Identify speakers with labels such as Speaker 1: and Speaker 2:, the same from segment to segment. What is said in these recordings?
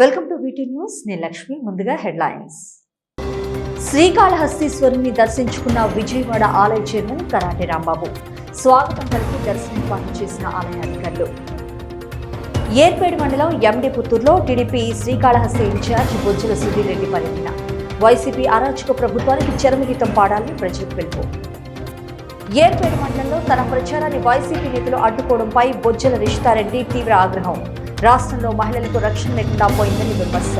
Speaker 1: Welcome to వీటీ news. నేను లక్ష్మి ముందుగా headlines. శ్రీకాళహస్తీశ్వరుని దర్శించుకున్న విజయవాడ ఆలయ చైర్మన్ కరాటే రాంబాబు. స్వాగతం కలిపి దర్శనం ఏర్పాటు చేసిన ఆలయ అధికారులు. ఏర్పేడు మండలం ఎండి పుత్తూరులో టీడీపీ శ్రీకాళహస్తి ఇన్ఛార్జ్ బొజ్జుల సుధీరెడ్డి పర్యటన. వైసీపీ అరాచక ప్రభుత్వానికి చరమగీతం పాడాలని ప్రజలకు పిలుపు. ఏర్పేడు మండలంలో తన ప్రచారాన్ని వైసీపీ నేతలు అడ్డుకోవడంపై బొజ్జల రిషితారెడ్డి తీవ్ర ఆగ్రహం. రాష్ట్రంలో మహిళలకు రక్షణ లేకుండా పోయిందని విమర్శ.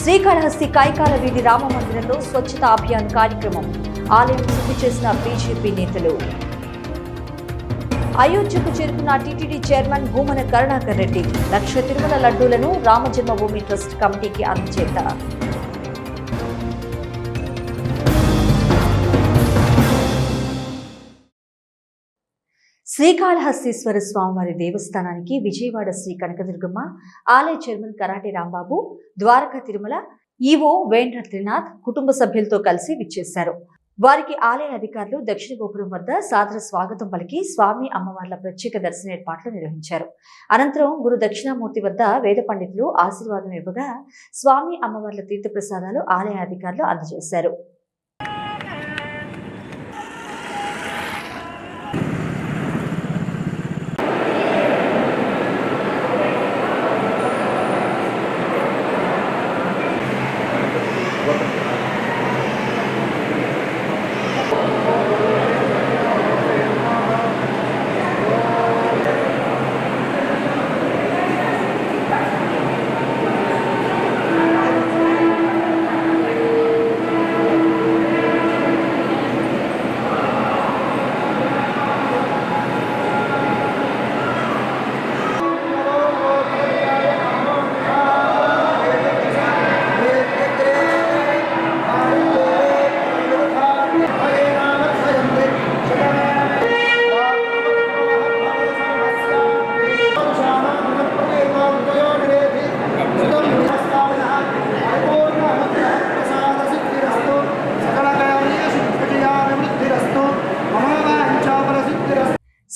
Speaker 1: శ్రీకాళహస్తి కైకాల వీధి రామ మందిరంలో స్వచ్ఛతా అభియాన్ కార్యక్రమం. ఆలయం శుద్ధి చేసిన బీజేపీ నేతలు. అయోధ్యకు చేరుకున్న టీటీడీ చైర్మన్ భూమన కరుణాకర్ రెడ్డి లక్ష తిరుమల లడ్డూలను రామజన్మభూమి ట్రస్ట్ కమిటీకి అందజేత శ్రీకాళహస్తీశ్వర స్వామివారి దేవస్థానానికి విజయవాడ శ్రీ కనకదుర్గమ్మ ఆలయ chairman karate Rambabu Dwaraka Tirumala EO Vendra Trinath కుటుంబ సభ్యులతో కలిసి విచ్చేశారు. వారికి ఆలయ అధికారులు దక్షిణ గోపురం వద్ద సాదర స్వాగతం పలికి స్వామి అమ్మవార్ల ప్రత్యేక దర్శన ఏర్పాట్లు నిర్వహించారు. అనంతరం గురు దక్షిణామూర్తి వద్ద వేద పండితులు ఆశీర్వాదం ఇవ్వగా స్వామి అమ్మవార్ల తీర్థప్రసాదాలు ఆలయ అధికారులు అందజేశారు.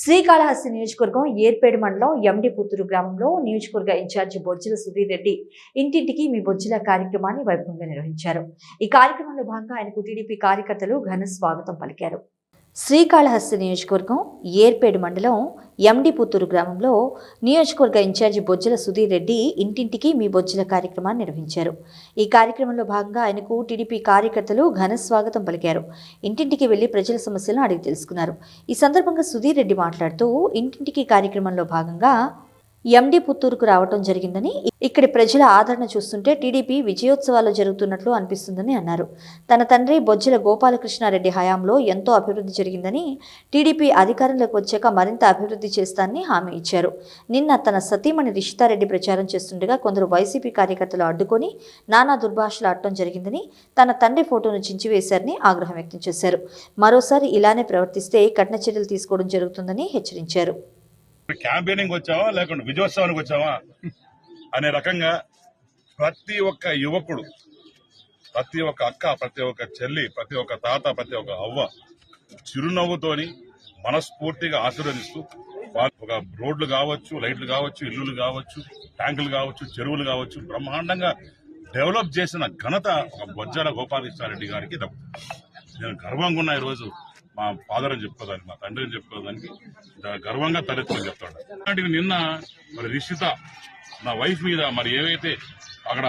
Speaker 1: శ్రీకాళహస్తి నియోజకవర్గం ఏర్పేడు మండలం ఎండి పుత్తూరు గ్రామంలో నియోజకవర్గ ఇన్ఛార్జి బొజ్జల సుధీర్ రెడ్డి ఇంటింటికి మీ బొజ్జల కార్యక్రమాన్ని వైభవంగా నిర్వహించారు. ఈ కార్యక్రమంలో భాగంగా ఆయనకు టీడీపీ కార్యకర్తలు ఘన స్వాగతం పలికారు. శ్రీకాళహస్తి నియోజకవర్గం ఏర్పేడు మండలం ఎండి పుత్తూరు గ్రామంలో నియోజకవర్గ ఇన్ఛార్జి బొజ్జల సుధీర్ రెడ్డి ఇంటింటికి మీ బొజ్జల కార్యక్రమాన్ని నిర్వహించారు. ఈ కార్యక్రమంలో భాగంగా ఆయనకు టీడీపీ కార్యకర్తలు ఘన స్వాగతం పలికారు. ఇంటింటికి వెళ్ళి ప్రజల సమస్యలను అడిగి తెలుసుకున్నారు. ఈ సందర్భంగా సుధీర్ రెడ్డి మాట్లాడుతూ ఇంటింటికి కార్యక్రమంలో భాగంగా ఎండి పుత్తూరుకు రావటం జరిగిందని ఇక్కడి ప్రజల ఆదరణ చూస్తుంటే టీడీపీ విజయోత్సవాలు జరుగుతున్నట్లు అనిపిస్తుందని అన్నారు. తన తండ్రి బొజ్జల గోపాలకృష్ణారెడ్డి హయాంలో ఎంతో అభివృద్ధి జరిగిందని టీడీపీ అధికారంలోకి వచ్చాక మరింత అభివృద్ధి చేస్తానని హామీ ఇచ్చారు. నిన్న తన సతీమణి రిషితారెడ్డి ప్రచారం చేస్తుండగా కొందరు వైసీపీ కార్యకర్తలు అడ్డుకొని నానా దుర్భాషలు ఆడటం జరిగిందని తన తండ్రి ఫోటోను చించివేశారని ఆగ్రహం వ్యక్తం చేశారు. మరోసారి ఇలానే ప్రవర్తిస్తే కఠిన చర్యలు తీసుకోవడం జరుగుతుందని హెచ్చరించారు.
Speaker 2: క్యాంపెయినింగ్ వచ్చావా? లేకుంటే విజయోత్సవానికి వచ్చావా? అనే రకంగా ప్రతి ఒక్క యువకుడు ప్రతి ఒక్క అక్క ప్రతి ఒక్క చెల్లి ప్రతి ఒక్క తాత ప్రతి ఒక్క అవ్వ చిరునవ్వుతోని మనస్ఫూర్తిగా ఆశీర్వదిస్తూ ఒక రోడ్లు కావచ్చు లైట్లు కావచ్చు ఇల్లులు కావచ్చు ట్యాంకులు కావచ్చు చెరువులు కావచ్చు బ్రహ్మాండంగా డెవలప్ చేసిన ఘనత ఒక బొజ్జల గోపాలకృష్ణారెడ్డి గారికి నేను గర్వంగా ఉన్నా ఈరోజు. మా ఫాదర్ అని చెప్పుకోదానికి మా తండ్రి అని చెప్పుకోదానికి గర్వంగా తలెత్తుకొని చెప్తాడు. అలాంటివి నిన్న మరి రిషిత నా వైఫ్ మీద మరి ఏవైతే అక్కడ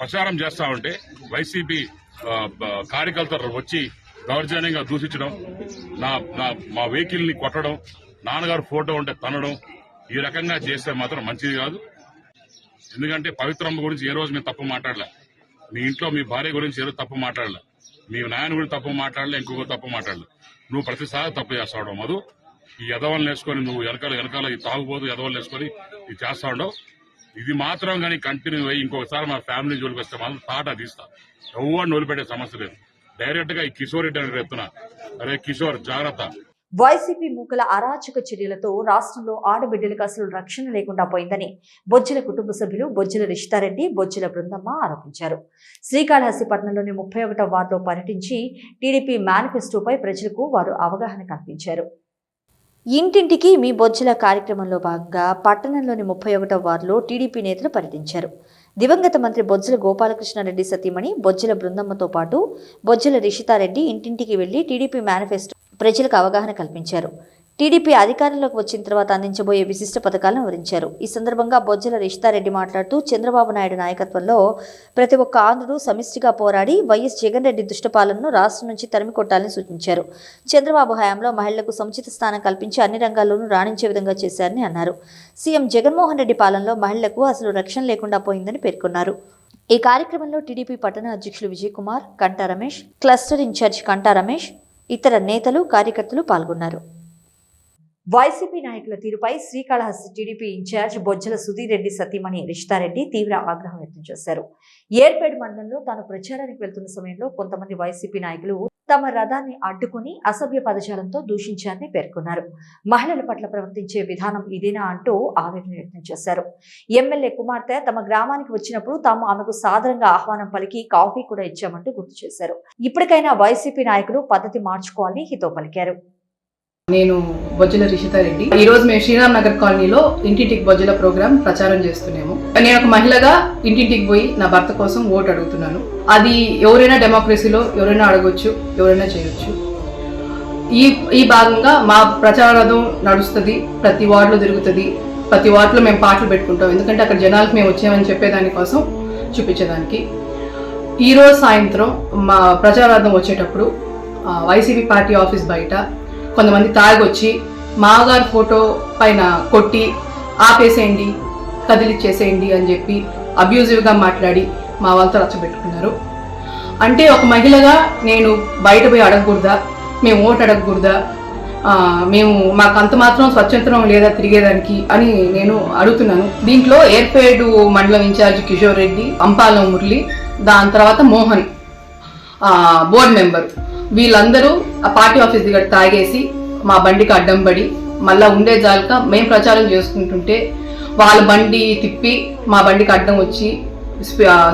Speaker 2: ప్రచారం చేస్తా ఉంటే వైసీపీ కార్యకర్తలు వచ్చి దౌర్జన్యంగా దూషించడం నా నా మా వెహికల్ని కొట్టడం నాన్నగారు ఫోటో ఉంటే తనడం ఈ రకంగా చేస్తే మాత్రం మంచిది కాదు. ఎందుకంటే పవిత్రమ్మ గురించి ఏ రోజు మేము తప్పు మాట్లాడలే. మీ ఇంట్లో మీ భార్య గురించి ఏ రోజు తప్పు మాట్లాడలే. మీ నాయన గురించి తప్పు మాట్లాడలే ఇంకొక తప్పు మాట్లాడలే. నువ్వు ప్రతిసారి తప్పు చేస్తావు మధు. ఈ ఎదవలను వేసుకొని నువ్వు వెనకాల వెనకాల ఈ తాగుబోదు ఎదవలు వేసుకొని ఇది చేస్తా ఉండవు ఇది మాత్రం కానీ కంటిన్యూ అయ్యి ఇంకొకసారి మా ఫ్యామిలీ జోలికి వస్తే మాత్రం తాటా తీస్తా. ఎవరిని వదిలిపెట్టే సమస్య లేదు. డైరెక్ట్గా ఈ కిషోర్ రెడ్డి అని చెప్తున్నా. అరే కిషోర్ జాగ్రత్త.
Speaker 1: వైసీపీ మూకల అరాచక చర్యలతో రాష్ట్రంలో ఆడబిడ్డలకు అసలు రక్షణ లేకుండా పోయిందని బొజ్జల కుటుంబ సభ్యులు బొజ్జల రిషితారెడ్డి బొజ్జల బృందమ్మ ఆరోపించారు. శ్రీకాళహస్తి పట్టణంలోని ముప్పై ఒకటో వార్డులో పర్యటించి టీడీపీ మేనిఫెస్టోపై ప్రజలకు వారు అవగాహన కల్పించారు. ఇంటింటికి మీ బొజ్జల కార్యక్రమంలో భాగంగా పట్టణంలోని ముప్పై ఒకటవ వార్డులో టీడీపీ నేతలు పర్యటించారు. దివంగత మంత్రి బొజ్జల గోపాలకృష్ణారెడ్డి సతీమణి బొజ్జల బృందమ్మతో పాటు బొజ్జల రిషితారెడ్డి ఇంటింటికి వెళ్ళి టీడీపీ మేనిఫెస్టో ప్రజలకు అవగాహన కల్పించారు. టీడీపీ అధికారంలోకి వచ్చిన తర్వాత అందించబోయే విశిష్ట పథకాలను వివరించారు. ఈ సందర్భంగా బొజ్జల రిషితారెడ్డి మాట్లాడుతూ చంద్రబాబు నాయుడు నాయకత్వంలో ప్రతి ఒక్క ఆంధ్రుడు సమిష్టిగా పోరాడి వైఎస్ జగన్ రెడ్డి దుష్టపాలనను రాష్ట్రం నుంచి తరిమి కొట్టాలని సూచించారు. చంద్రబాబు హయాంలో మహిళలకు సముచిత స్థానం కల్పించి అన్ని రంగాల్లోనూ రాణించే విధంగా చేశారని అన్నారు. సీఎం జగన్మోహన్ రెడ్డి పాలనలో మహిళలకు అసలు రక్షణ లేకుండా పోయిందని పేర్కొన్నారు. ఈ కార్యక్రమంలో టీడీపీ పట్టణ అధ్యక్షులు విజయ్ కుమార్ కంటా రమేష్ క్లస్టర్ ఇన్ఛార్జ్ కంటా రమేష్ ఇతర నేతలు కార్యకర్తలు పాల్గొన్నారు. వైసీపీ నాయకుల తీరుపై శ్రీకాళహస్తి టీడీపీ ఇన్ఛార్జ్ బొజ్జల సుధీర్ రెడ్డి సతీమణి రిషితారెడ్డి తీవ్ర ఆగ్రహం వ్యక్తం చేశారు. ఏర్పేడు మండలంలో తాను ప్రచారానికి వెళ్తున్న సమయంలో కొంతమంది వైసీపీ నాయకులు తమ రథాన్ని అడ్డుకుని అసభ్య పదజాలంతో దూషించారని పేర్కొన్నారు. మహిళల పట్ల ప్రవర్తించే విధానం ఇదేనా అంటూ ఆవేదన వ్యక్తం చేశారు. ఎమ్మెల్యే కుమార్తె తమ గ్రామానికి వచ్చినప్పుడు తాము ఆమెకు సాధారణంగా ఆహ్వానం పలికి కాఫీ కూడా ఇచ్చామంటూ గుర్తు చేశారు. ఇప్పటికైనా వైసీపీ నాయకులు పద్ధతి మార్చుకోవాలని హితో పలికారు.
Speaker 3: నేను బొజ్జల రిషితారెడ్డి ఈ రోజు మేము శ్రీరామ్ నగర్ కాలనీలో ఇంటింటికి బొజ్జల ప్రోగ్రామ్ ప్రచారం చేస్తున్నాము. నేను ఒక మహిళగా ఇంటింటికి పోయి నా భర్త కోసం ఓటు అడుగుతున్నాను. అది ఎవరైనా డెమోక్రసీలో ఎవరైనా అడగొచ్చు ఎవరైనా చేయొచ్చు. ఈ ఈ భాగంగా మా ప్రచారం నడుస్తుంది ప్రతి వార్డులో తిరుగుతుంది ప్రతి వార్డులో మేము పాటలు పెట్టుకుంటాం. ఎందుకంటే అక్కడ జనాలకు మేము వచ్చామని చెప్పేదాని కోసం చూపించేదానికి. ఈ రోజు సాయంత్రం మా ప్రచారార్థం వచ్చేటప్పుడు వైసీపీ పార్టీ ఆఫీస్ బయట కొంతమంది తాగొచ్చి మామగారి ఫోటో పైన కొట్టి ఆపేసేయండి కదిలిచ్చేసేయండి అని చెప్పి అబ్యూజివ్గా మాట్లాడి మా వాళ్ళతో రచ్చబెట్టుకున్నారు అంటే ఒక మహిళగా నేను బయట పోయి అడగకూడదా? మేము ఓటు అడగకూడదా? మేము మాకు అంత మాత్రం స్వతంత్రం లేదా తిరిగేదానికి అని నేను అడుగుతున్నాను. దీంట్లో ఏర్పేడు మండలం ఇన్ఛార్జ్ కిషోర్ రెడ్డి అంపాలం మురళి దాని తర్వాత మోహన్ బోర్డ్ బోర్డు మెంబర్ వీళ్ళందరూ ఆ పార్టీ ఆఫీస్ దగ్గర తాగేసి మా బండికి అడ్డం పడి మళ్ళా ఉండే జాలక మేము ప్రచారం చేసుకుంటుంటే వాళ్ళ బండి తిప్పి మా బండికి అడ్డం వచ్చి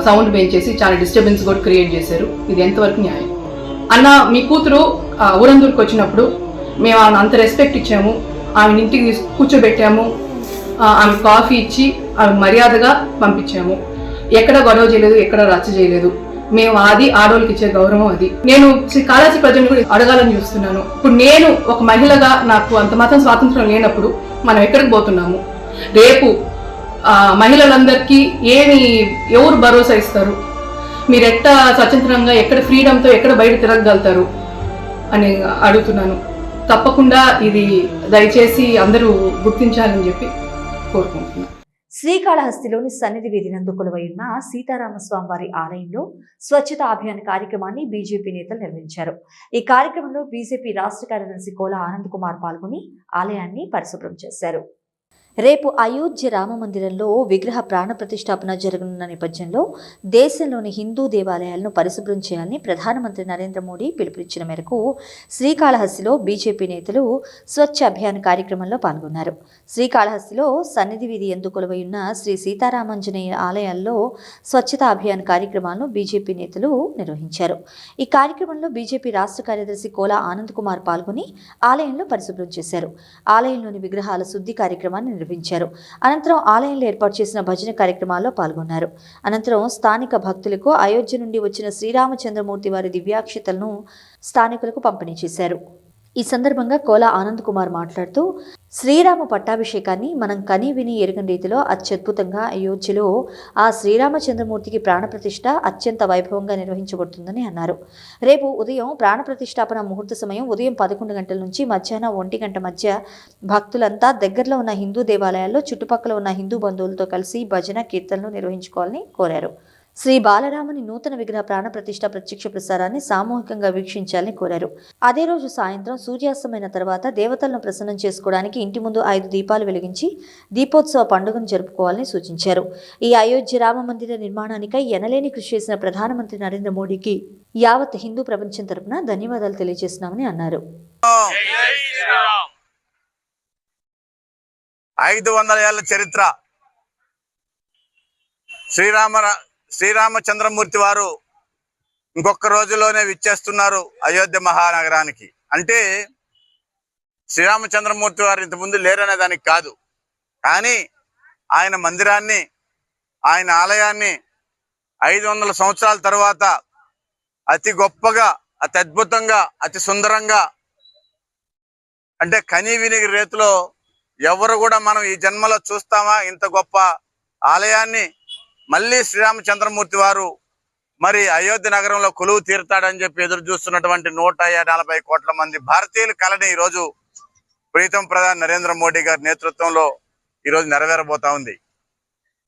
Speaker 3: సౌండ్ పెంచేసి చాలా డిస్టర్బెన్స్ కూడా క్రియేట్ చేశారు. ఇది ఎంతవరకు న్యాయం? అన్న మీ కూతురు ఊరందూరుకు వచ్చినప్పుడు మేము ఆమెను అంత రెస్పెక్ట్ ఇచ్చాము. ఆమెను ఇంటికి కూర్చోబెట్టాము. ఆమె కాఫీ ఇచ్చి ఆమె మర్యాదగా పంపించాము. ఎక్కడ గొడవ చేయలేదు ఎక్కడ రచ్చ చేయలేదు. మేము అది ఆడవాళ్ళకి ఇచ్చే గౌరవం అది. నేను శ్రీ కాళాసి ప్రజలను కూడా అడగాలని చూస్తున్నాను. ఇప్పుడు నేను ఒక మహిళగా నాకు అంత మాత్రం స్వాతంత్రం లేనప్పుడు మనం ఎక్కడికి పోతున్నాము? రేపు మహిళలందరికీ ఏమి ఎవరు భరోసా ఇస్తారు? మీరు ఎట్ట స్వతంత్రంగా ఎక్కడ ఫ్రీడంతో ఎక్కడ బయట తిరగగలుగుతారు అని అడుగుతున్నాను. తప్పకుండా ఇది దయచేసి అందరూ గుర్తించాలని చెప్పి కోరుకుంటున్నాను.
Speaker 1: శ్రీకాళహస్తిలోని సన్నిధి వీధి నందు కొలువై ఉన్న సీతారామస్వామి వారి ఆలయంలో స్వచ్ఛత అభియాన్ కార్యక్రమాన్ని బీజేపీ నేతలు నిర్వహించారు. ఈ కార్యక్రమంలో బీజేపీ రాష్ట్ర కార్యదర్శి కోల ఆనంద్ కుమార్ పాల్గొని ఆలయాన్ని పరిశుభ్రం చేశారు. రేపు అయోధ్య రామ మందిరంలో విగ్రహ ప్రాణ ప్రతిష్టాపన జరగనున్న నేపథ్యంలో దేశంలోని హిందూ దేవాలయాలను పరిశుభ్రం చేయాలని ప్రధానమంత్రి నరేంద్ర మోడీ పిలుపునిచ్చిన మేరకు శ్రీకాళహస్తిలో బీజేపీ నేతలు స్వచ్ఛ అభియాన్ కార్యక్రమంలో పాల్గొన్నారు. శ్రీకాళహస్తిలో సన్నిధి వీధి ఎందు కొలువై ఉన్న శ్రీ సీతారామాంజనేయ ఆలయాల్లో స్వచ్ఛతా అభియాన్ కార్యక్రమాలను బీజేపీ నేతలు నిర్వహించారు. ఈ కార్యక్రమంలో బీజేపీ రాష్ట్ర కార్యదర్శి కోలా ఆనంద్ కుమార్ పాల్గొని ఆలయంలో పరిశుభ్రం చేశారు. ఆలయంలోని విగ్రహాల శుద్ధి కార్యక్రమాన్ని నిర్వహించారు. అనంతరం ఆలయంలో ఏర్పాటు చేసిన భజన కార్యక్రమాల్లో పాల్గొన్నారు. అనంతరం స్థానిక భక్తులకు అయోధ్య నుండి వచ్చిన శ్రీరామచంద్రమూర్తి వారి దివ్యాక్షతలను స్థానికులకు పంపిణీ చేశారు. ఈ సందర్భంగా కోలా ఆనంద్ కుమార్ మాట్లాడుతూ శ్రీరామ పట్టాభిషేకాన్ని మనం కని విని ఎరుగని రీతిలో అత్యద్భుతంగా అయోధ్యలో ఆ శ్రీరామచంద్రమూర్తికి ప్రాణప్రతిష్ఠ అత్యంత వైభవంగా నిర్వహించబడుతుందని అన్నారు. రేపు ఉదయం ప్రాణప్రతిష్ఠాపన ముహూర్త సమయం ఉదయం పదకొండు గంటల నుంచి మధ్యాహ్నం ఒంటి గంట మధ్య భక్తులంతా దగ్గరలో ఉన్న హిందూ దేవాలయాల్లో చుట్టుపక్కల ఉన్న హిందూ బంధువులతో కలిసి భజన కీర్తనలు నిర్వహించుకోవాలని కోరారు. శ్రీ బాలరాముని నూతన విగ్రహ ప్రాణ ప్రతిష్ట ప్రత్యక్ష ప్రసారాన్ని సామూహికంగా వీక్షించాలని కోరారు. అదే రోజు సాయంత్రం సూర్యాస్తమైన తర్వాత దేవతలను ప్రసన్నం చేసుకోవడానికి ఇంటి ముందు ఐదు దీపాలు వెలిగించి దీపోత్సవ పండుగను జరుపుకోవాలని సూచించారు. ఈ అయోధ్య రామ మందిర నిర్మాణానికై ఎనలేని కృషి చేసిన ప్రధానమంత్రి నరేంద్ర మోడీకి యావత్ హిందూ ప్రపంచం తరపున ధన్యవాదాలు తెలియజేస్తున్నామని అన్నారు.
Speaker 4: ఐదు వందల ఏళ్ళ చరిత్ర శ్రీరామ శ్రీరామచంద్రమూర్తి వారు ఇంకొక రోజులోనే విచ్చేస్తున్నారు అయోధ్య మహానగరానికి. అంటే శ్రీరామచంద్రమూర్తి వారు ఇంతకుముందు లేరనే దానికి కాదు. కానీ ఆయన మందిరాన్ని ఆయన ఆలయాన్ని ఐదు వందల సంవత్సరాల తర్వాత అతి గొప్పగా అతి అద్భుతంగా అతి సుందరంగా అంటే కనీ వినిగి రేతిలో ఎవరు కూడా మనం ఈ జన్మలో చూస్తామా? ఇంత గొప్ప ఆలయాన్ని మళ్ళీ శ్రీరామచంద్రమూర్తి వారు మరి అయోధ్య నగరంలో కొలువు తీరుతాడని చెప్పి ఎదురు చూస్తున్నటువంటి నూట నలభై కోట్ల మంది భారతీయుల కళని ఈ రోజు ప్రీతం ప్రధాని నరేంద్ర మోడీ గారి నేతృత్వంలో ఈ రోజు నెరవేరబోతా ఉంది.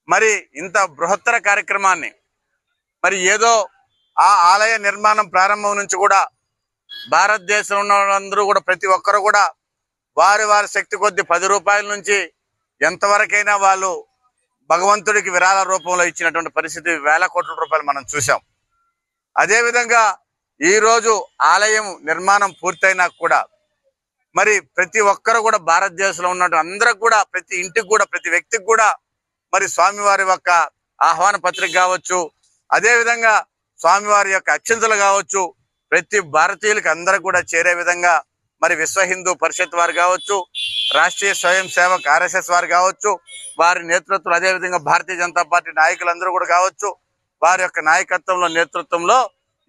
Speaker 4: మరి ఇంత బృహత్తర కార్యక్రమాన్ని మరి ఏదో ఆ ఆలయ నిర్మాణం ప్రారంభం నుంచి కూడా భారతదేశంలో ఉన్న వాళ్ళందరూ కూడా ప్రతి ఒక్కరు కూడా వారి వారి శక్తి కొద్ది పది రూపాయల నుంచి ఎంతవరకైనా వాళ్ళు భగవంతుడికి విరాళ రూపంలో ఇచ్చినటువంటి పరిస్థితి వేల కోట్ల రూపాయలు మనం చూసాం అదేవిధంగా ఈరోజు ఈ రోజు ఆలయం నిర్మాణం పూర్తయినా కూడా మరి ప్రతి ఒక్కరు కూడా భారతదేశంలో ఉన్నట్టు అందరికి కూడా ప్రతి ఇంటికి కూడా ప్రతి వ్యక్తికి కూడా మరి స్వామివారి యొక్క ఆహ్వాన పత్రిక కావచ్చు అదేవిధంగా స్వామివారి యొక్క అత్యంతలు కావచ్చు ప్రతి భారతీయులకి అందరికి కూడా చేరే విధంగా మరి విశ్వ హిందూ పరిషత్ వారు కావచ్చు రాష్ట్రీయ స్వయం సేవక్ ఆర్ఎస్ఎస్ వారు కావచ్చు వారి నేతృత్వం అదే విధంగా భారతీయ జనతా పార్టీ నాయకులందరూ కూడా కావచ్చు వారి యొక్క నాయకత్వంలో నేతృత్వంలో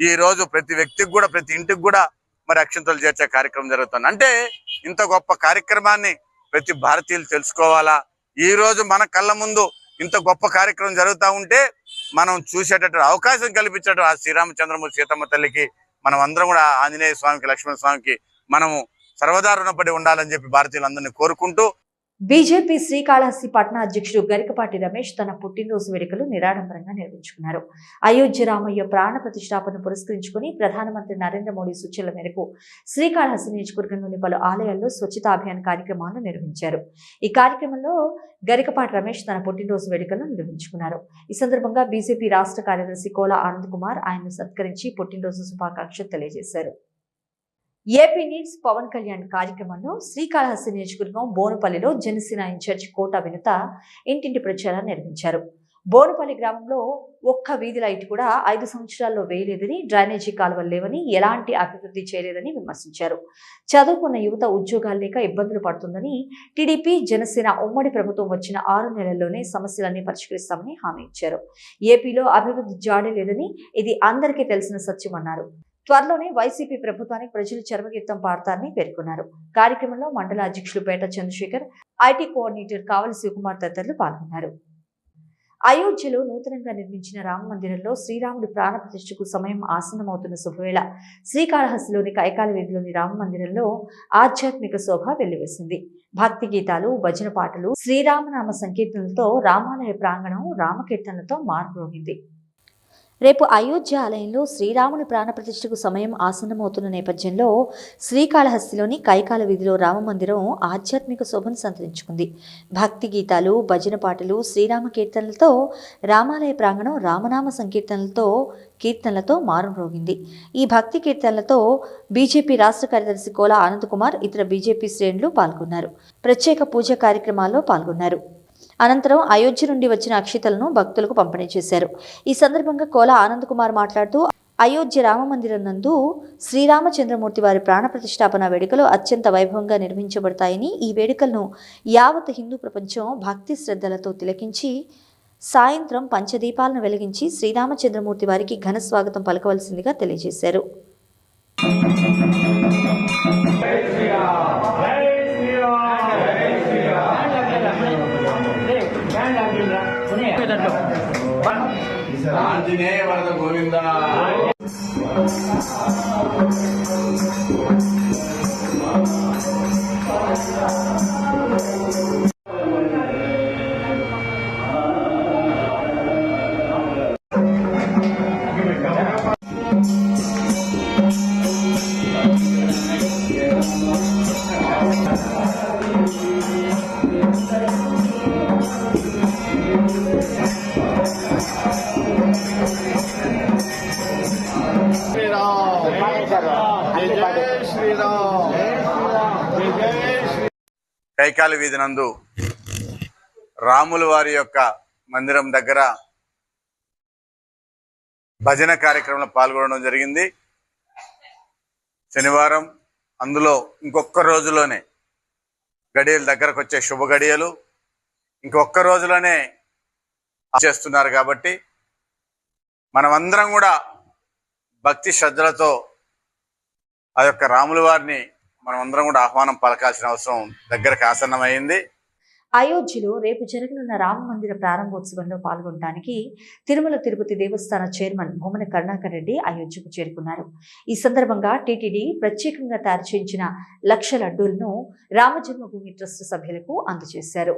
Speaker 4: ఈ రోజు ప్రతి వ్యక్తికి కూడా ప్రతి ఇంటికి కూడా మరి అక్షంతలు చేర్చే కార్యక్రమం జరుగుతుంది. అంటే ఇంత గొప్ప కార్యక్రమాన్ని ప్రతి భారతీయులు తెలుసుకోవాలా? ఈ రోజు మన కళ్ళ ముందు ఇంత గొప్ప కార్యక్రమం జరుగుతూ ఉంటే మనం చూసేటట్టు అవకాశం కల్పించడం ఆ శ్రీరామచంద్రమూర్తి సీతమ్మ తల్లికి మనం అందరం కూడా ఆంజనేయ స్వామికి లక్ష్మణ స్వామికి మనము సర్వదా రుణపడి ఉండాలని చెప్పి భారతీయులందరినీ కోరుకుంటూ
Speaker 1: బీజేపీ శ్రీకాళహస్తి పట్న అధ్యక్షుడు గరికపాటి రమేష్ తన పుట్టినరోజు వేడుకలు నిరాడంబరంగా నిర్వహించుకున్నారు. అయోధ్య రామయ్య ప్రాణ ప్రతిష్టాపన పురస్కరించుకుని ప్రధానమంత్రి నరేంద్ర మోడీ సూచనల మేరకు శ్రీకాళహస్తి నియోజకవర్గంలోని పలు ఆలయాల్లో స్వచ్ఛతా అభియాన్ కార్యక్రమాలను నిర్వహించారు. ఈ కార్యక్రమంలో గరికపాటి రమేష్ తన పుట్టినరోజు వేడుకలను నిర్వహించుకున్నారు. ఈ సందర్భంగా బీజేపీ రాష్ట్ర కార్యదర్శి కోలా ఆనంద్ కుమార్ ఆయన్ను సత్కరించి పుట్టినరోజు శుభాకాంక్షలు తెలియజేశారు. ఏపీ నీడ్స్ పవన్ కళ్యాణ్ కార్యక్రమంలో శ్రీకాళహస్తి నియోజకవర్గం బోనపల్లిలో జనసేన ఇన్ఛార్జ్ కోట వినుత ఇంటింటి ప్రచారాన్ని నిర్వహించారు. బోనపల్లి గ్రామంలో ఒక్క వీధి లైట్ కూడా ఐదు సంవత్సరాల్లో వేయలేదని డ్రైనేజీ కాలువలు లేవని ఎలాంటి అభివృద్ధి చేయలేదని విమర్శించారు. చదువుకున్న యువత ఉద్యోగాలు లేక ఇబ్బందులు పడుతుందని టీడీపీ జనసేన ఉమ్మడి ప్రభుత్వం వచ్చిన ఆరు నెలల్లోనే సమస్యలన్నీ పరిష్కరిస్తామని హామీ ఇచ్చారు. ఏపీలో అభివృద్ధి జాడే లేదని ఇది అందరికీ తెలిసిన సత్యమన్నారు త్వరలోనే వైసీపీ ప్రభుత్వానికి ప్రజలు చర్మగీతం పాడతారని పేర్కొన్నారు. కార్యక్రమంలో మండల అధ్యక్షులు పేట చంద్రశేఖర్ ఐటీ కోఆర్డినేటర్ కావలి శివకుమార్ తదితరులు పాల్గొన్నారు. అయోధ్యలో నూతనంగా నిర్మించిన రామ మందిరంలో శ్రీరాముడి ప్రాణ ప్రతిష్ఠకు సమయం ఆసన్నమవుతున్న శుభవేళ. శ్రీకాళహస్తిలోని కైకాల వీధిలోని రామ మందిరంలో ఆధ్యాత్మిక శోభ వెల్లివేసింది. భక్తి గీతాలు భజన పాటలు శ్రీరామనామ సంకీర్తనలతో రామాలయ ప్రాంగణం రామకీర్తనలతో మారుమోగింది రేపు అయోధ్య ఆలయంలో శ్రీరాముని ప్రాణప్రతిష్ఠకు సమయం ఆసన్నమవుతున్న నేపథ్యంలో శ్రీకాళహస్తిలోని కైకాల వీధిలో రామమందిరం ఆధ్యాత్మిక శోభను సంతరించుకుంది. భక్తి గీతాలు భజన పాటలు శ్రీరామ కీర్తనలతో రామాలయ ప్రాంగణం రామనామ సంకీర్తనలతో కీర్తనలతో మారుమ్రోగింది ఈ భక్తి కీర్తనలతో బీజేపీ రాష్ట్ర కార్యదర్శి కోల ఆనంద్ కుమార్ ఇతర బీజేపీ శ్రేణులు పాల్గొన్నారు. ప్రత్యేక పూజ కార్యక్రమాల్లో పాల్గొన్నారు. అనంతరం అయోధ్య నుండి వచ్చిన అక్షితలను భక్తులకు పంపిణీ చేశారు. ఈ సందర్భంగా కోల ఆనంద్ కుమార్ మాట్లాడుతూ అయోధ్య రామ మందిరం నందు శ్రీరామచంద్రమూర్తి వారి ప్రాణ ప్రతిష్టాపన వేడుకలు అత్యంత వైభవంగా నిర్వహించబడతాయని ఈ వేడుకలను యావత్ హిందూ ప్రపంచం భక్తి శ్రద్ధలతో తిలకించి సాయంత్రం పంచదీపాలను వెలిగించి శ్రీరామచంద్రమూర్తి వారికి ఘన స్వాగతం పలకవలసిందిగా తెలియజేశారు.
Speaker 4: ఆంజనేయ వరద గోవింద కైకాలి వీధి నందు రాముల వారి యొక్క మందిరం దగ్గర భజన కార్యక్రమంలో పాల్గొనడం జరిగింది. శనివారం అందులో ఇంకొక రోజులోనే గడియలు దగ్గరకు వచ్చే శుభ గడియలు ఇంకొక్క రోజులోనే చేస్తున్నారు కాబట్టి మనమందరం కూడా భక్తి శ్రద్ధలతో ఆ యొక్క రాముల వారిని మనమందరం కూడా ఆహ్వానం పలకాల్సిన అవసరం దగ్గరకు ఆసన్నమైంది.
Speaker 1: అయోధ్యలో రేపు జరగనున్న రామ మందిర ప్రారంభోత్సవంలో పాల్గొనడానికి తిరుమల తిరుపతి దేవస్థాన చైర్మన్ భూమన కరుణాకర్ రెడ్డి అయోధ్యకు చేరుకున్నారు. ఈ సందర్భంగా టీటీడీ ప్రత్యేకంగా తయారు చేయించిన లక్ష లడ్డూలను రామజన్మభూమి ట్రస్ట్ సభ్యులకు అందజేశారు.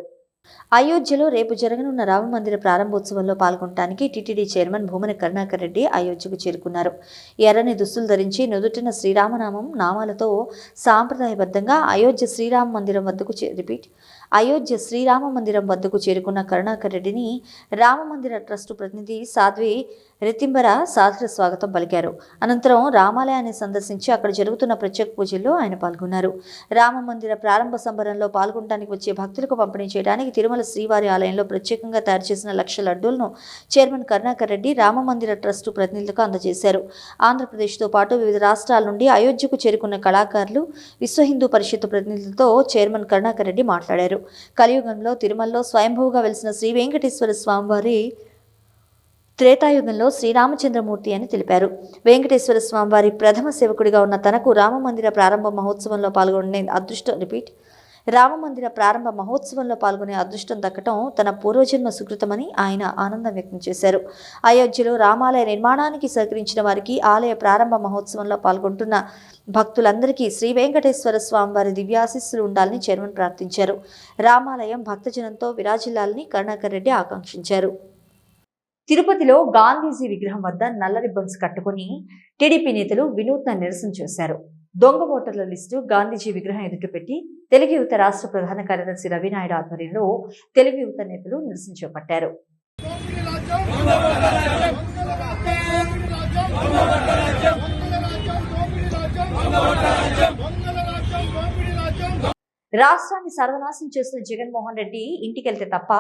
Speaker 1: అయోధ్యలో రేపు జరగనున్న రామమందిర ప్రారంభోత్సవంలో పాల్గొనడానికి టీటీడీ చైర్మన్ భూమన కరుణాకర్ రెడ్డి అయోధ్యకు చేరుకున్నారు. ఎర్రని దుస్తులు ధరించి నుదుటిన శ్రీరామనామం నామాలతో సాంప్రదాయబద్ధంగా అయోధ్య శ్రీరామ మందిరం వద్దకు రిపీట్ అయోధ్య శ్రీరామ మందిరం వద్దకు చేరుకున్న కరుణాకర్ రెడ్డిని రామమందిర ట్రస్టు ప్రతినిధి సాధ్వి రితింబర సాదర స్వాగతం పలికారు. అనంతరం రామాలయాన్ని సందర్శించి అక్కడ జరుగుతున్న ప్రత్యేక పూజల్లో ఆయన పాల్గొన్నారు. రామ మందిర ప్రారంభ సంబరంలో పాల్గొనడానికి వచ్చే భక్తులకు పంపిణీ చేయడానికి తిరుమల శ్రీవారి ఆలయంలో ప్రత్యేకంగా తయారు చేసిన లక్ష లడ్డూలను చైర్మన్ కరుణాకర్ రెడ్డి రామమందిర ట్రస్టు ప్రతినిధులకు అందజేశారు. ఆంధ్రప్రదేశ్తో పాటు వివిధ రాష్ట్రాల నుండి అయోధ్యకు చేరుకున్న కళాకారులు విశ్వ హిందూ పరిషత్ ప్రతినిధులతో చైర్మన్ కరుణాకర్ రెడ్డి మాట్లాడారు. కలియుగంలో తిరుమలలో స్వయంభూగా వెలిసిన శ్రీ వెంకటేశ్వర స్వామివారి త్రేతాయుగంలో శ్రీరామచంద్రమూర్తి అని తెలిపారు. వెంకటేశ్వర స్వామివారి ప్రథమ సేవకుడిగా ఉన్న తనకు రామమందిర ప్రారంభ మహోత్సవంలో పాల్గొనే అదృష్టం రిపీట్ రామమందిర ప్రారంభ మహోత్సవంలో పాల్గొనే అదృష్టం దక్కటం తన పూర్వజన్మ సుకృతమని ఆయన ఆనందం వ్యక్తం చేశారు. అయోధ్యలో రామాలయ నిర్మాణానికి సహకరించిన వారికి ఆలయ ప్రారంభ మహోత్సవంలో పాల్గొంటున్న భక్తులందరికీ శ్రీ వెంకటేశ్వర స్వామివారి దివ్యాశిస్సులు ఉండాలని చైర్మన్ ప్రార్థించారు. రామాలయం భక్తజనంతో విరాజిల్లాలని కరుణాకర్ రెడ్డి ఆకాంక్షించారు. తిరుపతిలో గాంధీజీ విగ్రహం వద్ద నల్ల రిబ్బన్స్ కట్టుకుని టీడీపీ నేతలు వినూత్న నిరసన చేశారు. దొంగ ఓటర్ల లిస్టు గాంధీజీ విగ్రహం ఎదుట పెట్టి తెలుగు యువత రాష్ట్ర ప్రధాన కార్యదర్శి రవినాయుడు ఆధ్వర్యంలో తెలుగు యువత నేతలు నిరసన చేపట్టారు. రాష్ట్రాన్ని సర్వనాశనం చేసిన జగన్మోహన్ రెడ్డి ఇంటికెళ్తే తప్ప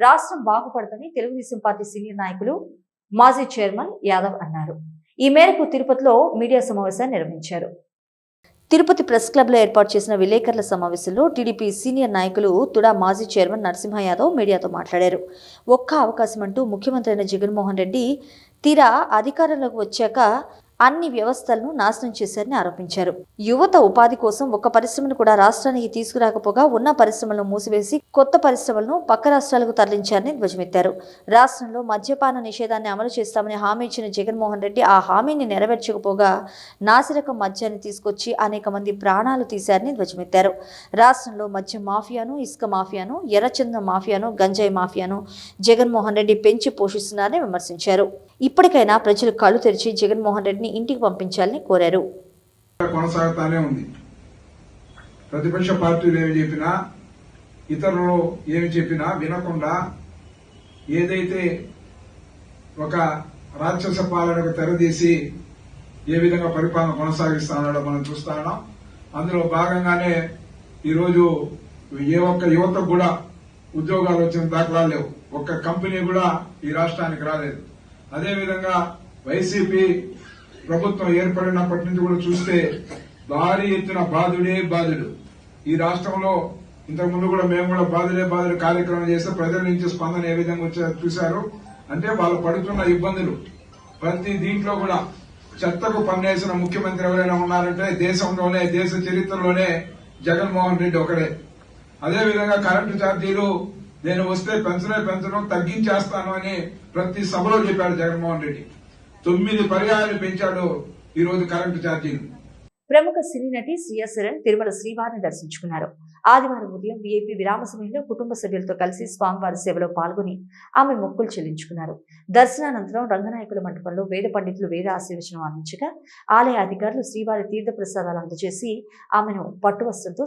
Speaker 1: రాష్ట్రం బాగుపడదని తెలుగుదేశం పార్టీ సీనియర్ నాయకులు మాజీ చైర్మన్ యాదవ్ అన్నారు. ఈ మేరకు తిరుపతిలో మీడియా సమావేశాన్ని నిర్వహించారు. తిరుపతి ప్రెస్ క్లబ్లో ఏర్పాటు చేసిన విలేకరుల సమావేశంలో టీడీపీ సీనియర్ నాయకులు తుడా మాజీ చైర్మన్ నరసింహ యాదవ్ మీడియాతో మాట్లాడారు. ఒక్క అవకాశం అంటూ ముఖ్యమంత్రి అయిన జగన్మోహన్ రెడ్డి తీరా అధికారంలోకి వచ్చాక అన్ని వ్యవస్థలను నాశనం చేశారని ఆరోపించారు. యువత ఉపాధి కోసం ఒక్క పరిశ్రమను కూడా రాష్ట్రానికి తీసుకురాకపోగా ఉన్న పరిశ్రమలను మూసివేసి కొత్త పరిశ్రమలను పక్క రాష్ట్రాలకు తరలించారని ధ్వజమెత్తారు. రాష్ట్రంలో మద్యపాన నిషేధాన్ని అమలు చేస్తామని హామీ ఇచ్చిన జగన్మోహన్ రెడ్డి ఆ హామీని నెరవేర్చకపోగా నాసిరకం మద్యాన్ని తీసుకొచ్చి అనేక మంది ప్రాణాలు తీశారని ధ్వజమెత్తారు. రాష్ట్రంలో మద్యం మాఫియాను ఇసుక మాఫియాను ఎర్రచందనం మాఫియాను గంజాయి మాఫియాను జగన్మోహన్ రెడ్డి పెంచి పోషిస్తున్నారని విమర్శించారు. ఇప్పటికైనా ప్రజలు కళ్ళు తెరిచి జగన్మోహన్ రెడ్డిని ఇంటికి పంపించాలని కోరారు.
Speaker 5: కొనసాగుతానే ఉంది. ప్రతిపక్ష పార్టీలు ఏమి చెప్పినా ఇతరులు ఏమి చెప్పినా వినకుండా ఏదైతే ఒక రాక్షస పాలనకు తెరదీసి ఏ విధంగా పరిపాలన కొనసాగిస్తానో మనం చూస్తా అందులో భాగంగానే ఈరోజు ఏ ఒక్క యువతకు కూడా ఉద్యోగాలు వచ్చిన దాఖలాలు లేవు. ఒక్క కంపెనీ కూడా ఈ రాష్ట్రానికి రాలేదు. అదేవిధంగా వైసీపీ ప్రభుత్వం ఏర్పడినప్పటి నుంచి కూడా చూస్తే భారీ ఎత్తున బాధుడే బాధుడు. ఈ రాష్ట్రంలో ఇంతకు ముందు కూడా మేము కూడా బాధుడే బాధుడు కార్యక్రమం చేస్తే ప్రజల నుంచి స్పందన ఏ విధంగా వచ్చా చూశారు? అంటే వాళ్ళు పడుతున్న ఇబ్బందులు. ప్రతి దీంట్లో కూడా చెత్తకు పన్నేసిన ముఖ్యమంత్రి ఎవరైనా ఉన్నారంటే దేశంలోనే దేశ చరిత్రలోనే జగన్మోహన్ రెడ్డి ఒకడే. అదేవిధంగా కరెంటు ఛార్జీలు నేను వస్తే పెంచలే పెంచడం తగ్గించేస్తాను అని ప్రతి సభలో చెప్పాడు జగన్మోహన్ రెడ్డి. తొమ్మిది పర్యాయాలు పెంచాడు ఈ రోజు కరెంటు ఛార్జీలు.
Speaker 1: ప్రముఖ సినీ నటి శ్రియా శరణ్ తిరుమల శ్రీవారిని దర్శించుకున్నారు. ఆదివారం ఉదయం వీఐపీ విరామ సమయంలో కుటుంబ సభ్యులతో కలిసి స్వామివారి సేవలో పాల్గొని ఆమె మొక్కులు చెల్లించుకున్నారు. దర్శనానంతరం రంగనాయకుల మంటపంలో వేద పండితులు వేద ఆశీర్వచనం అందించగా ఆలయ అధికారులు శ్రీవారి తీర్థ ప్రసాదాలు అందజేసి ఆమెను పట్టు వస్త్రంతో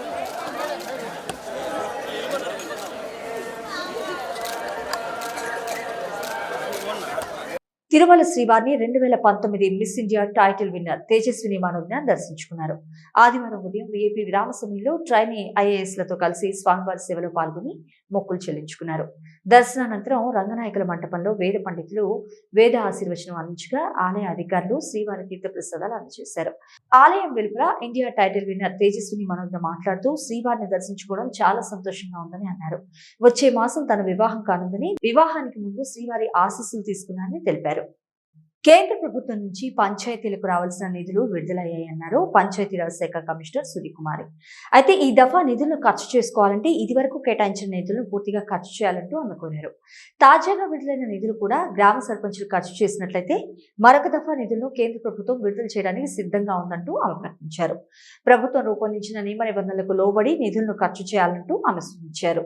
Speaker 1: తిరుమల శ్రీవారిని రెండు వేల పంతొమ్మిది miss India title winner Tejaswini Manogna దర్శించుకున్నారు. ఆదివారం ఉదయం విఐపి విరామ సమయంలో ట్రైనీ ఐఏఎస్లతో కలిసి స్వామివారి సేవలో పాల్గొని మొక్కులు చెల్లించుకున్నారు. దర్శనానంతరం రంగనాయకుల మంటపంలో వేద పండితులు వేద ఆశీర్వచనం అందించగా ఆలయ అధికారులు శ్రీవారి తీర్థ ప్రసాదాలు అందజేశారు. ఆలయం వెలుపల India title winner Tejaswini Manogna మాట్లాడుతూ శ్రీవారిని దర్శించుకోవడం చాలా సంతోషంగా ఉందని అన్నారు. వచ్చే మాసం తన వివాహం కానుందని వివాహానికి ముందు శ్రీవారి ఆశీస్సులు తీసుకున్నారని తెలిపారు. కేంద్ర ప్రభుత్వం నుంచి పంచాయతీలకు రావాల్సిన నిధులు విడుదలయ్యాయన్నారు పంచాయతీరాజ్ శాఖ కమిషనర్ సుధీకుమారి. అయితే ఈ దఫా నిధులను ఖర్చు చేసుకోవాలంటే ఇది వరకు కేటాయించిన నిధులను పూర్తిగా ఖర్చు చేయాలంటూ ఆమె కోరారు. తాజాగా విడుదలైన నిధులు కూడా గ్రామ సర్పంచులు ఖర్చు చేసినట్లయితే మరొక దఫా నిధులను కేంద్ర ప్రభుత్వం విడుదల చేయడానికి సిద్ధంగా ఉందంటూ ఆమె ప్రకటించారు. ప్రభుత్వం రూపొందించిన నియమ నిబంధనలకు లోబడి నిధులను ఖర్చు చేయాలంటూ ఆమె సూచించారు.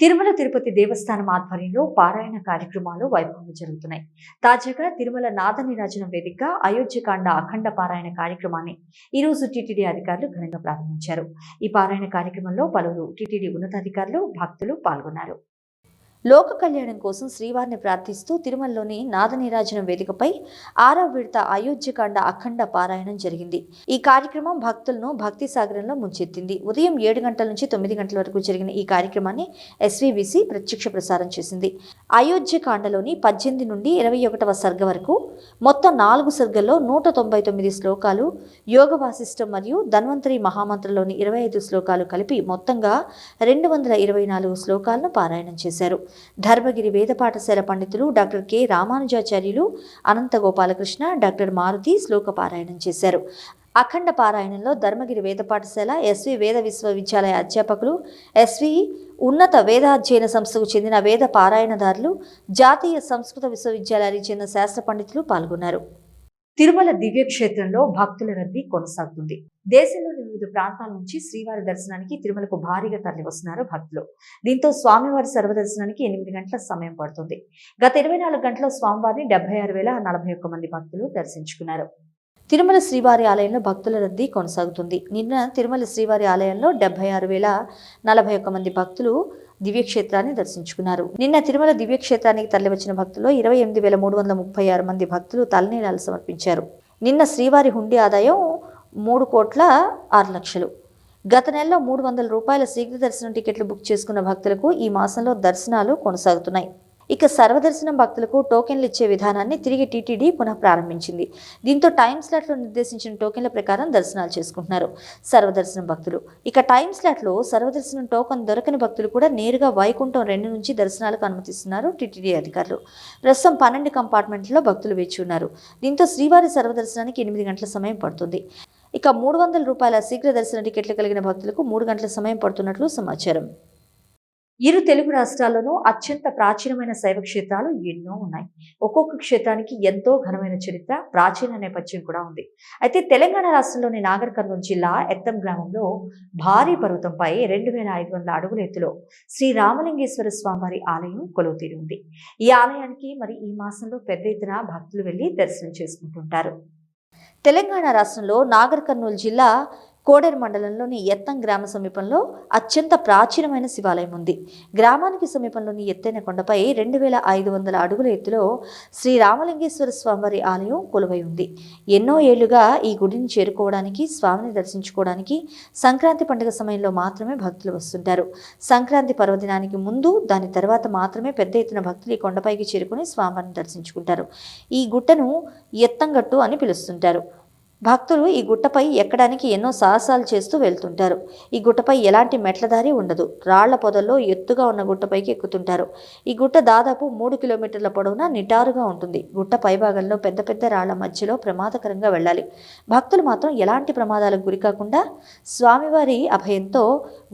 Speaker 1: తిరుమల తిరుపతి దేవస్థానం ఆధ్వర్యంలో పారాయణ కార్యక్రమాలు వైభవంగా జరుగుతున్నాయి. తాజాగా తిరుమల నాదనిరాజనం వేదిక అయోధ్యకాండ అఖండ పారాయణ కార్యక్రమాన్ని ఈరోజు టీటీడీ అధికారులు ఘనంగా ప్రారంభించారు. ఈ పారాయణ కార్యక్రమంలో పలువురు టీటీడీ ఉన్నతాధికారులు భక్తులు పాల్గొన్నారు. లోక కళ్యాణం కోసం శ్రీవారిని ప్రార్థిస్తూ తిరుమలలోని నాదనీరాజనం వేదికపై ఆరవ విడత అయోధ్యకాండ అఖండ పారాయణం జరిగింది. ఈ కార్యక్రమం భక్తులను భక్తి సాగరంలో ముంచెత్తింది. ఉదయం ఏడు గంటల నుంచి తొమ్మిది గంటల వరకు జరిగిన ఈ కార్యక్రమాన్ని ఎస్వీబీసీ ప్రత్యక్ష ప్రసారం చేసింది. అయోధ్యకాండలోని పద్దెనిమిది నుండి ఇరవై ఒకటవ సర్గ వరకు మొత్తం నాలుగు సర్గల్లో నూట తొంభై తొమ్మిది శ్లోకాలు యోగ వాసిష్టం మరియు ధన్వంతరి మహామంత్రలోని ఇరవై ఐదు శ్లోకాలు కలిపి మొత్తంగా రెండు వందల ఇరవై నాలుగు శ్లోకాలను పారాయణం చేశారు. ధర్మగిరి వేద పాఠశాల పండితులు doctor K Ramanujacharyulu Ananta Gopalakrishna doctor Maruthi శ్లోక పారాయణం చేశారు. అఖండ పారాయణంలో ధర్మగిరి వేద పాఠశాల ఎస్వి వేద విశ్వవిద్యాలయ అధ్యాపకులు ఎస్వి ఉన్నత వేదాధ్యయన సంస్థకు చెందిన వేద పారాయణదారులు జాతీయ సంస్కృత విశ్వవిద్యాలయానికి చెందిన శాస్త్ర పండితులు పాల్గొన్నారు. తిరుమల దివ్యక్షేత్రంలో భక్తుల రద్దీ కొనసాగుతుంది. దేశంలోని వివిధ ప్రాంతాల నుంచి శ్రీవారి దర్శనానికి తిరుమలకు భారీగా తరలి వస్తున్నారు భక్తులు. దీంతో స్వామివారి సర్వదర్శనానికి ఎనిమిది గంటల సమయం పడుతుంది. గత ఇరవై నాలుగు గంటల స్వామివారిని డెబ్బై ఆరు వేల నలభై ఒక్క మంది భక్తులు దర్శించుకున్నారు. తిరుమల శ్రీవారి ఆలయంలో భక్తుల రద్దీ కొనసాగుతుంది. నిన్న తిరుమల శ్రీవారి ఆలయంలో డెబ్బై ఆరు వేల నలభై ఒక్క మంది భక్తులు దివ్యక్షేత్రాన్ని దర్శించుకున్నారు. నిన్న తిరుమల దివ్యక్షేత్రానికి తరలివచ్చిన భక్తులు ఇరవై ఎనిమిది వేల మూడు వందల ముప్పై ఆరు మంది భక్తులు తలనీలాలు సమర్పించారు. నిన్న శ్రీవారి హుండీ ఆదాయం మూడు కోట్ల ఆరు లక్షలు. గత నెలలో మూడు వందల రూపాయల శీఘ్ర దర్శనం టికెట్లు బుక్ చేసుకున్న భక్తులకు ఈ మాసంలో దర్శనాలు కొనసాగుతున్నాయి. ఇక సర్వదర్శనం భక్తులకు టోకెన్లు ఇచ్చే విధానాన్ని తిరిగి టీటీడీ పునః ప్రారంభించింది. దీంతో టైం స్లాట్లో నిర్దేశించిన టోకెన్ల ప్రకారం దర్శనాలు చేసుకుంటున్నారు సర్వదర్శనం భక్తులు. ఇక టైం స్లాట్లో సర్వదర్శనం టోకెన్ దొరకని భక్తులు కూడా నేరుగా వైకుంఠం రెండు నుంచి దర్శనాలకు అనుమతిస్తున్నారు టీటీడీ అధికారులు. ప్రస్తుతం పన్నెండు కంపార్ట్మెంట్లో భక్తులు వేచి ఉన్నారు. దీంతో శ్రీవారి సర్వదర్శనానికి ఎనిమిది గంటల సమయం పడుతుంది. ఇక మూడు వందల రూపాయల శీఘ్ర దర్శన టికెట్లు కలిగిన భక్తులకు మూడు గంటల సమయం పడుతున్నట్లు సమాచారం. ఇరు తెలుగు రాష్ట్రాల్లోనూ అత్యంత ప్రాచీనమైన శైవ క్షేత్రాలు ఎన్నో ఉన్నాయి. ఒక్కొక్క క్షేత్రానికి ఎంతో ఘనమైన చరిత్ర ప్రాచీన నేపథ్యం కూడా ఉంది. అయితే తెలంగాణ రాష్ట్రంలోని నాగర్ కర్నూలు జిల్లా ఎత్తం గ్రామంలో భారీ పర్వతంపై రెండు వేల ఐదు వందల అడుగుల ఎత్తులో శ్రీ రామలింగేశ్వర స్వామివారి ఆలయం కొలువుతీరి ఉంది. ఈ ఆలయానికి మరి ఈ మాసంలో పెద్ద ఎత్తున భక్తులు వెళ్ళి దర్శనం చేసుకుంటుంటారు. తెలంగాణ రాష్ట్రంలో నాగర్ కర్నూలు జిల్లా కోడేరు మండలంలోని ఎత్తం గ్రామ సమీపంలో అత్యంత ప్రాచీనమైన శివాలయం ఉంది. గ్రామానికి సమీపంలోని ఎత్తైన కొండపై రెండు వేల ఐదు వందల అడుగుల ఎత్తులో శ్రీ రామలింగేశ్వర స్వామివారి ఆలయం కొలువై ఉంది. ఎన్నో ఏళ్ళుగా ఈ గుడిని చేరుకోవడానికి స్వామిని దర్శించుకోవడానికి సంక్రాంతి పండుగ సమయంలో మాత్రమే భక్తులు వస్తుంటారు. సంక్రాంతి పర్వదినానికి ముందు దాని తర్వాత మాత్రమే పెద్ద ఎత్తున భక్తులు ఈ కొండపైకి చేరుకుని స్వామివారిని దర్శించుకుంటారు. ఈ గుట్టను ఎత్తంగట్టు అని పిలుస్తుంటారు. భక్తులు ఈ గుట్టపై ఎక్కడానికి ఎన్నో సాహసాలు చేస్తూ వెళ్తుంటారు. ఈ గుట్టపై ఎలాంటి మెట్లదారి ఉండదు. రాళ్ళ పొదల్లో ఎత్తుగా ఉన్న గుట్టపైకి ఎక్కుతుంటారు. ఈ గుట్ట దాదాపు మూడు కిలోమీటర్ల పొడవునా నిటారుగా ఉంటుంది. గుట్ట పైభాగంలో పెద్ద పెద్ద రాళ్ళ మధ్యలో ప్రమాదకరంగా వెళ్ళాలి. భక్తులు మాత్రం ఎలాంటి ప్రమాదాలకు గురి కాకుండా స్వామివారి అభయంతో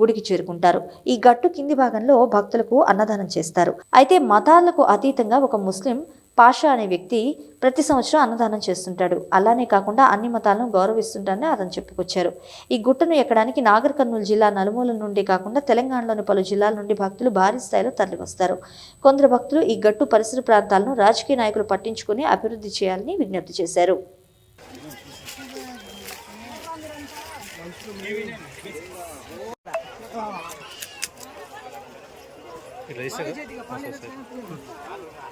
Speaker 1: గుడికి చేరుకుంటారు. ఈ గట్టు కింది భాగంలో భక్తులకు అన్నదానం చేస్తారు. అయితే మతాలకు అతీతంగా ఒక ముస్లిం పాషా అనే వ్యక్తి ప్రతి సంవత్సరం అన్నదానం చేస్తుంటాడు. అలానే కాకుండా అన్ని మతాలను గౌరవిస్తుంటారని అతను చెప్పుకొచ్చారు. ఈ గుట్టను ఎక్కడానికి నాగర్ కర్నూలు జిల్లా నలుమూల నుండి కాకుండా తెలంగాణలోని పలు జిల్లాల నుండి భక్తులు భారీ స్థాయిలో తరలివస్తారు. కొందరు భక్తులు ఈ గట్టు పరిసర ప్రాంతాలను రాజకీయ నాయకులు పట్టించుకుని అభివృద్ధి చేయాలని విజ్ఞప్తి చేశారు.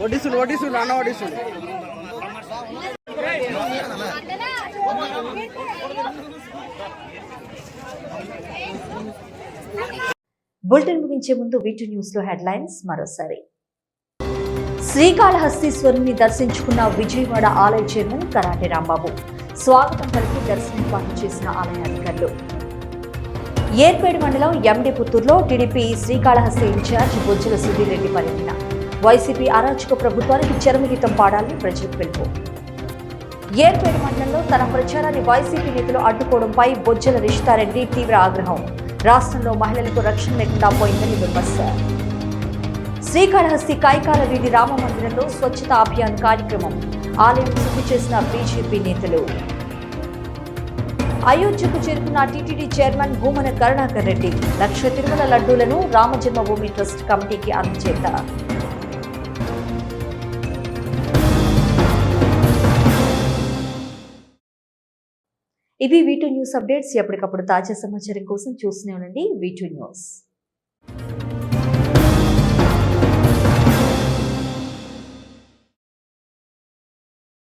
Speaker 6: వడ్డిస్తుండు అన్న వడ్డిస్తుండు
Speaker 1: బులెటిన్ ముగించే ముందు వీటి న్యూస్లో హెడ్లైన్స్ మరోసారి. శ్రీకాళహస్తీశ్వరుని దర్శించుకున్న విజయవాడ ఆలయ చైర్మన్ కరాటే రాంబాబు. స్వాగతం పలికి దర్శనం చేసిన ఆలయ అధికారులు. ఏర్పేడు మండలం ఎండి పుత్తూరులో TDP Srikalahasti in charge Bojjala Sudheer Reddy పర్యటన వైసీపీ అరాచక ప్రభుత్వానికి చరమగీతం పాడాలని ప్రజలకు పిలుపు. ఏర్పేడు మండలంలో తన ప్రచారాన్ని వైసీపీ నేతలు అడ్డుకోవడంపై బొజ్జల రిషితారెడ్డి తీవ్ర ఆగ్రహం. రాష్ట్రంలో మహిళలకు రక్షణ లేకుండా పోయిందని విమర్శ. శ్రీకాళహస్తి కైకాల వీధి రామ మందిరంలో స్వచ్ఛత అభియాన్ కార్యక్రమం. ఆలయం శుద్ధి చేసిన బీజేపీ నేతలు. అయోధ్యకు చేరుకున్న టీటీడీ చైర్మన్ భూమన కరుణాకర్ రెడ్డి లక్ష తిరుమల లడ్డూలను రామజన్మభూమి ట్రస్ట్ కమిటీకి అందజేత. ఇవి వీటూ న్యూస్ అప్డేట్స్. ఎప్పటికప్పుడు తాజా సమాచారం కోసం చూస్తూనే ఉండండి వీటూ న్యూస్.